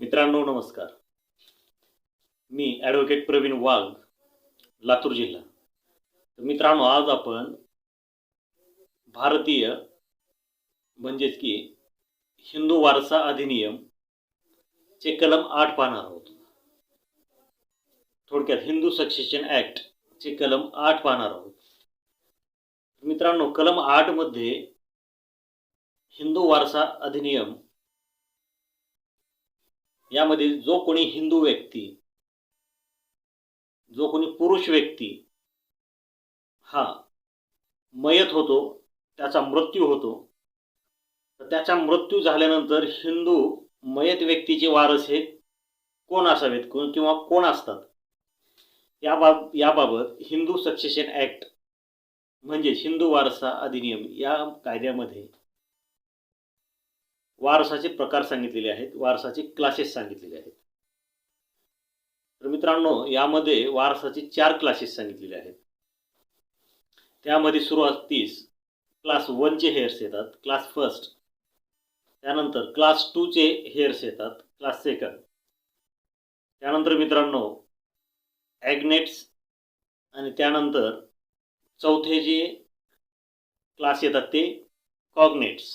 मित्रांनो नमस्कार. मी ॲडव्होकेट प्रवीण वाघ लातूर जिल्हा. तर मित्रांनो आज आपण भारतीय म्हणजेच की हिंदू वारसा अधिनियम चे कलम आठ पाहणार आहोत. थोडक्यात हिंदू सक्सेशन ॲक्ट चे कलम आठ पाहणार आहोत. मित्रांनो कलम आठमध्ये हिंदू वारसा अधिनियम यामध्ये जो कोणी हिंदू व्यक्ती जो कोणी पुरुष व्यक्ती हा मयत होतो त्याचा मृत्यू होतो. तर त्याचा मृत्यू झाल्यानंतर हिंदू मयत व्यक्तीचे वारस हे कोण असावेत? कोण किंवा कोण असतात? याबाब याबाबत हिंदू सक्सेशन ॲक्ट म्हणजेच हिंदू वारसा अधिनियम या कायद्यामध्ये वारसाचे प्रकार सांगितलेले आहेत वारसाचे क्लासेस सांगितलेले आहेत. तर मित्रांनो यामध्ये वारसाचे चार क्लासेस सांगितलेले आहेत. त्यामध्ये सुरुवातीस क्लास वनचे हेअर्स येतात क्लास फर्स्ट त्यानंतर क्लास टूचे हेअर्स येतात क्लास सेकंड त्यानंतर मित्रांनो ॲग्नेट्स आणि त्यानंतर चौथे जे क्लास येतात ते कॉग्नेट्स